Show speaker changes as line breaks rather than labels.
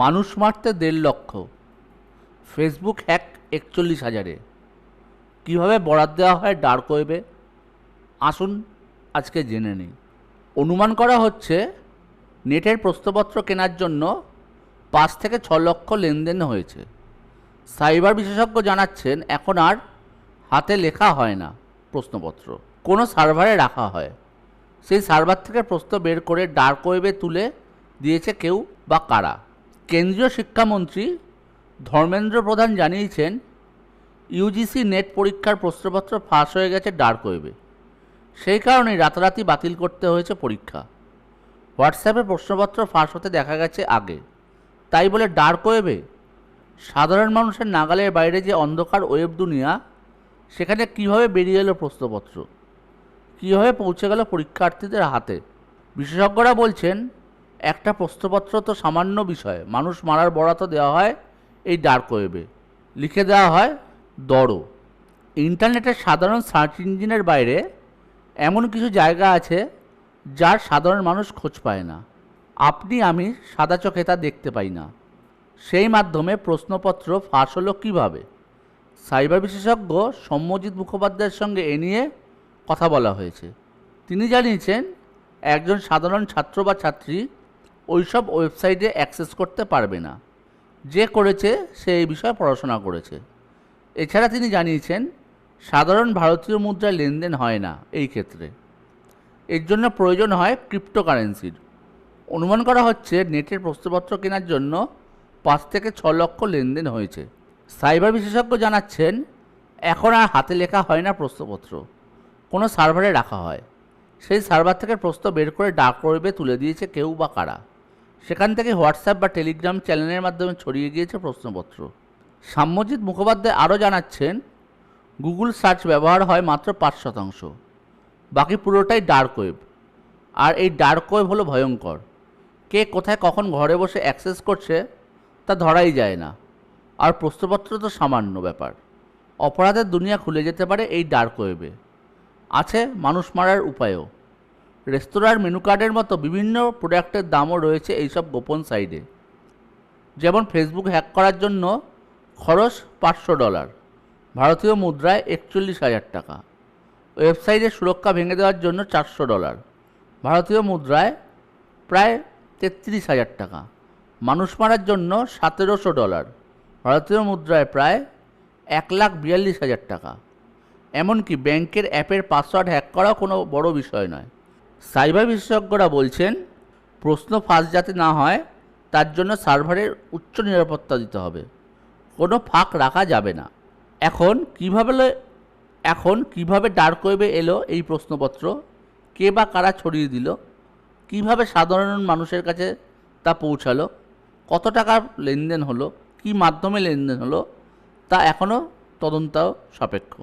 মানুষ মারতে দেড় লক্ষ। ফেসবুক হ্যাক একচল্লিশ হাজারে। কীভাবে বরাদ দেওয়া হয় ডার্ক ওয়েবে আসুন, আজকে জেনে নিই। অনুমান করা হচ্ছে, নেটের প্রশ্নপত্র কেনার জন্য পাঁচ থেকে ছ লক্ষ লেনদেন হয়েছে। সাইবার বিশেষজ্ঞ জানাচ্ছেন, এখন আর হাতে লেখা হয় না প্রশ্নপত্র। কোনো সার্ভারে রাখা হয়। সেই সার্ভার থেকে প্রশ্ন বের করে ডার্ক ওয়েবে তুলে দিয়েছে কেউ বা কারা? কেন্দ্রীয় শিক্ষামন্ত্রী ধর্মেন্দ্র প্রধান জানিয়েছেন ইউজিসি নেট পরীক্ষার প্রশ্নপত্র ফাঁস হয়ে গেছে ডার্ক ওয়েবে। সেই কারণেই রাতারাতি বাতিল করতে হয়েছে পরীক্ষা। হোয়াটসঅ্যাপে প্রশ্নপত্র ফাঁস হতে দেখা গেছে আগে। তাই বলে ডার্ক ওয়েবে? সাধারণ মানুষের নাগালের বাইরে যে অন্ধকার ওয়েব দুনিয়া, সেখানে কীভাবে বেরিয়ে এলো প্রশ্নপত্র? কীভাবে পৌঁছে গেল পরীক্ষার্থীদের হাতে? বিশেষজ্ঞরা বলছেন একটা প্রশ্নপত্র তো সামান্য বিষয়। মানুষ মারার বরাত দেওয়া হয় এই ডার্ক ওয়েবে। লিখে দেওয়া হয় দড়ো ইন্টারনেটের সাধারণ সার্চ ইঞ্জিনের বাইরে এমন কিছু জায়গা আছে যার সাধারণ মানুষ খোঁজ পায় না। আপনি, আমি সাদা চোখে তা দেখতে পাই না। সেই মাধ্যমে প্রশ্নপত্র ফাঁস হলো কীভাবে? সাইবার বিশেষজ্ঞ সৌম্যজিৎ মুখোপাধ্যায়ের সঙ্গে এ নিয়ে কথা বলা হয়েছে। তিনি জানিয়েছেন, একজন সাধারণ ছাত্র বা ছাত্রী ওইসব ওয়েবসাইটে অ্যাক্সেস করতে পারবে না। যে করেছে, সে এই বিষয়ে পড়াশোনা করেছে। এছাড়া তিনি জানিয়েছেন, সাধারণ ভারতীয় মুদ্রায় লেনদেন হয় না এই ক্ষেত্রে। এর জন্য প্রয়োজন হয় ক্রিপ্টোকারেন্সির। অনুমান করা হচ্ছে, নেটের প্রশ্নপত্র কেনার জন্য পাঁচ থেকে ছ লক্ষ লেনদেন হয়েছে। সাইবার বিশেষজ্ঞ জানাচ্ছেন, এখন আর হাতে লেখা হয় না প্রশ্নপত্র। কোনো সার্ভারে রাখা হয়। সেই সার্ভার থেকে প্রশ্ন বের করে ডাক করবে, তুলে দিয়েছে কেউ বা কারা। সেখান থেকে হোয়াটসঅ্যাপ বা টেলিগ্রাম চ্যানেলের মাধ্যমে ছড়িয়ে গিয়েছে প্রশ্নপত্র। সাম্যজিৎ মুখোপাধ্যায় আরও জানাচ্ছেন, গুগল সার্চ ব্যবহার হয় মাত্র পাঁচ শতাংশ। বাকি পুরোটাই ডার্ক ওয়েব। আর এই ডার্ক ওয়েব হলো ভয়ঙ্কর। কে কোথায় কখন ঘরে বসে অ্যাক্সেস করছে তা ধরাই যায় না। আর প্রশ্নপত্র তো সামান্য ব্যাপার। অপরাধের দুনিয়া খুলে যেতে পারে এই ডার্ক ওয়েবে। আছে মানুষ মারার উপায়ও। রেস্তোরাঁর মেনু কার্ডের মতো বিভিন্ন প্রোডাক্টের দামও রয়েছে এইসব গোপন সাইডে যেমন ফেসবুক হ্যাক করার জন্য খরচ পাঁচশো ডলার ভারতীয় মুদ্রায় একচল্লিশ হাজার টাকা। ওয়েবসাইটের সুরক্ষা ভেঙে দেওয়ার জন্য চারশো ডলার ভারতীয় মুদ্রায় প্রায় তেত্রিশ হাজার টাকা। মানুষ মারার জন্য সতেরোশো ডলার ভারতীয় মুদ্রায় প্রায় এক লাখ বিয়াল্লিশ হাজার টাকা। এমনকি ব্যাংকের অ্যাপের পাসওয়ার্ড হ্যাক করা কোনো বড় বিষয় নয়। সাইবার বিশেষজ্ঞরা বলছেন, প্রশ্ন ফাঁস যাতে না হয়, তার জন্য সার্ভারের উচ্চ নিরাপত্তা দিতে হবে। কোনো ফাঁক রাখা যাবে না। এখন কীভাবে এখন কীভাবে ডার্ক ওয়েবে এলো এই প্রশ্নপত্র? কে বা কারা ছড়িয়ে দিল? কীভাবে সাধারণ মানুষের কাছে তা পৌঁছালো? কত টাকার লেনদেন হলো? কী মাধ্যমে লেনদেন হলো? তা এখনও তদন্ত সাপেক্ষ।